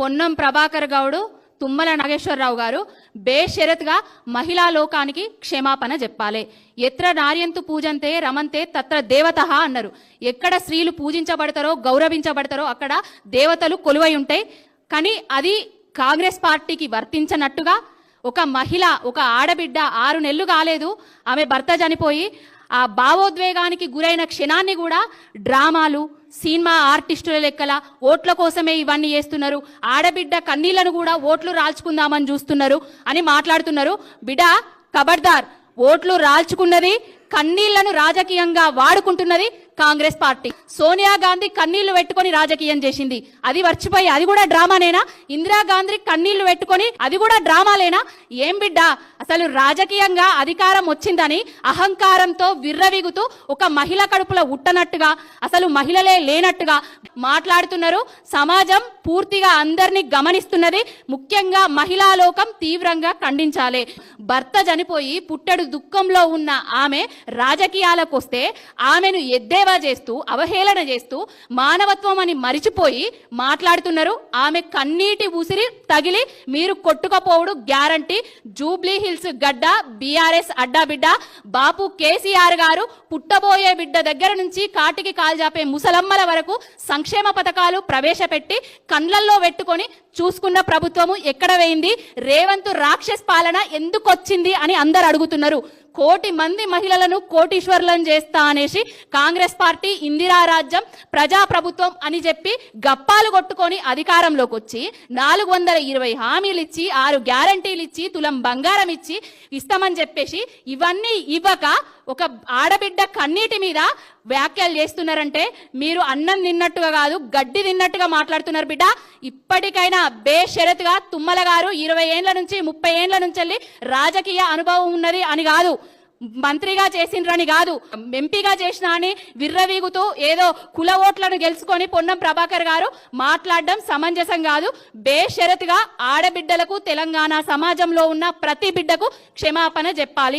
పొన్నం ప్రభాకర్ గౌడు తుమ్మల నాగేశ్వరరావు గారు బేషరత్గా మహిళా లోకానికి క్షమాపణ చెప్పాలి. ఎత్ర నార్యంతు పూజంతే రమంతే తత్ర దేవత అన్నారు. ఎక్కడ స్త్రీలు పూజించబడతారో గౌరవించబడతారో అక్కడ దేవతలు కొలువై ఉంటాయి. కానీ అది కాంగ్రెస్ పార్టీకి వర్తించనట్టుగా ఒక మహిళ ఒక ఆడబిడ్డ ఆరు నెలలు కాలేదు. ఆమె భర్త చనిపోయి ఆ భావోద్వేగానికి గురైన క్షణాన్ని కూడా డ్రామాలు సినిమా ఆర్టిస్టుల లెక్కల ఓట్ల కోసమే ఇవన్నీ చేస్తున్నారు. ఆడబిడ్డ కన్నీళ్ళను కూడా ఓట్లు రాల్చుకుందామని చూస్తున్నారు అని మాట్లాడుతున్నారు. బిడ కబర్దార్ ఓట్లు రాల్చుకున్నది కన్నీళ్ళను రాజకీయంగా వాడుకుంటున్నది కాంగ్రెస్ పార్టీ. సోనియా గాంధీ కన్నీళ్ళు పెట్టుకొని రాజకీయం చేసింది. అది మర్చిపోయి అది కూడా డ్రామానేనా? ఇందిరాగాంధీ కన్నీళ్ళు పెట్టుకొని అది కూడా డ్రామాలేనా? ఏం బిడ్డ అసలు రాజకీయంగా అధికారం వచ్చిందని అహంకారంతో విర్రవిగుతూ ఒక మహిళ కడుపులో ఉట్టనట్టుగా అసలు మహిళలే లేనట్టుగా మాట్లాడుతున్నారు. సమాజం పూర్తిగా అందరినీ గమనిస్తున్నది. ముఖ్యంగా మహిళా లోకం తీవ్రంగా ఖండించాలి. భర్త చనిపోయి పుట్టడు దుఃఖంలో ఉన్న ఆమె రాజకీయాలకు వస్తే ఆమెను ఎద్దేవా చేస్తూ అవహేళన చేస్తూ మానవత్వం అని మరిచిపోయి మాట్లాడుతున్నారు. ఆమె కన్నీటి ఉసిరి తగిలి మీరు కొట్టుకపోవడు గ్యారంటీ. జూబ్లీ హిల్స్ గడ్డ బీఆర్ఎస్ అడ్డా బిడ్డ బాపు కేసీఆర్ గారు పుట్టబోయే బిడ్డ దగ్గర నుంచి కాటికి కాల్జాపే ముసలమ్మల వరకు సంక్షేమ పథకాలు ప్రవేశపెట్టి కండ్లల్లో పెట్టుకొని చూసుకున్న ప్రభుత్వము ఎక్కడ వేయింది? రేవంత్ రాక్షస్ పాలన ఎందుకొచ్చింది అని అందరు అడుగుతున్నారు. కోటి మంది మహిళలను కోటీశ్వర్లను చేస్తా అనేసి కాంగ్రెస్ పార్టీ ఇందిరా రాజ్యం ప్రజాప్రభుత్వం అని చెప్పి గప్పాలు కొట్టుకొని అధికారంలోకి వచ్చి నాలుగు వందల ఇరవై హామీలు ఇచ్చి ఆరు గ్యారంటీలు ఇచ్చి తులం బంగారం ఇచ్చి ఇస్తామని చెప్పేసి ఇవన్నీ ఇవ్వక ఒక ఆడబిడ్డ కన్నీటి మీద వ్యాఖ్యలు చేస్తున్నారంటే మీరు అన్నం తిన్నట్టుగా కాదు గడ్డి తిన్నట్టుగా మాట్లాడుతున్నారు బిడ్డ. ఇప్పటికైనా బేషరతుగా తుమ్మల గారు ఇరవై ఏండ్ల నుంచి ముప్పై ఏండ్ల నుంచి వెళ్ళి రాజకీయ అనుభవం ఉన్నది అని కాదు. మంత్రిగా చేసిండ్రని కాదు ఎంపీగా చేసినా అని విర్రవీగుతూ ఏదో కుల ఓట్లను గెలుచుకొని పొన్నం ప్రభాకర్ గారు మాట్లాడడం సమంజసం కాదు. బేషరతుగా ఆడబిడ్డలకు తెలంగాణ సమాజంలో ఉన్న ప్రతి బిడ్డకు క్షమాపణ చెప్పాలి.